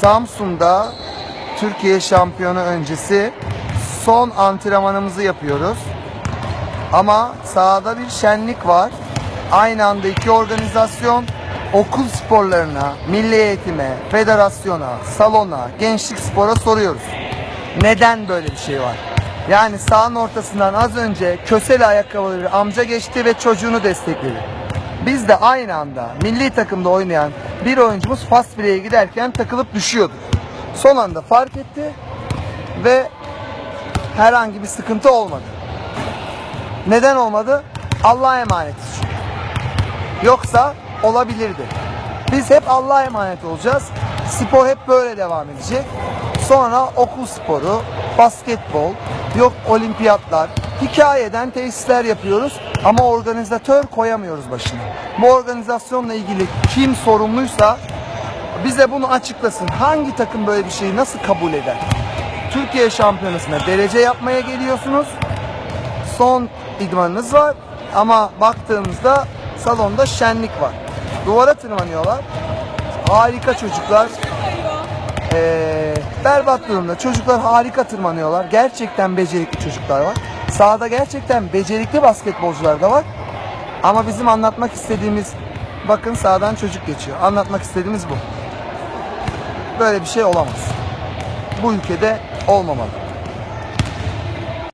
Samsun'da Türkiye şampiyonu öncesi son antrenmanımızı yapıyoruz. Ama sahada bir şenlik var. Aynı anda iki organizasyon okul sporlarına, milli eğitime, federasyona, salona, gençlik spora soruyoruz. Neden böyle bir şey var? Yani sahanın ortasından az önce köseli ayakkabıları amca geçti ve çocuğunu destekledi. Biz de aynı anda milli takımda oynayan bir oyuncumuz fast break'e giderken takılıp düşüyordu. Son anda fark etti ve herhangi bir sıkıntı olmadı. Neden olmadı? Allah'a emanetiz. Yoksa olabilirdi. Biz hep Allah'a emanet olacağız. Spor hep böyle devam edecek. Sonra okul sporu, basketbol, yok olimpiyatlar, hikayeden tesisler yapıyoruz ama organizatör koyamıyoruz başına. Bu organizasyonla ilgili kim sorumluysa bize bunu açıklasın. Hangi takım böyle bir şeyi nasıl kabul eder? Türkiye şampiyonasına derece yapmaya geliyorsunuz son idmanınız var ama baktığımızda salonda şenlik var. Duvara tırmanıyorlar. Harika çocuklar. Ee, berbat durumda. Çocuklar harika tırmanıyorlar. Gerçekten becerikli çocuklar var. Sahada gerçekten becerikli basketbolcular da var. Ama bizim anlatmak istediğimiz bakın sağdan çocuk geçiyor. Anlatmak istediğimiz bu. Böyle bir şey olamaz. Bu ülkede olmamalı.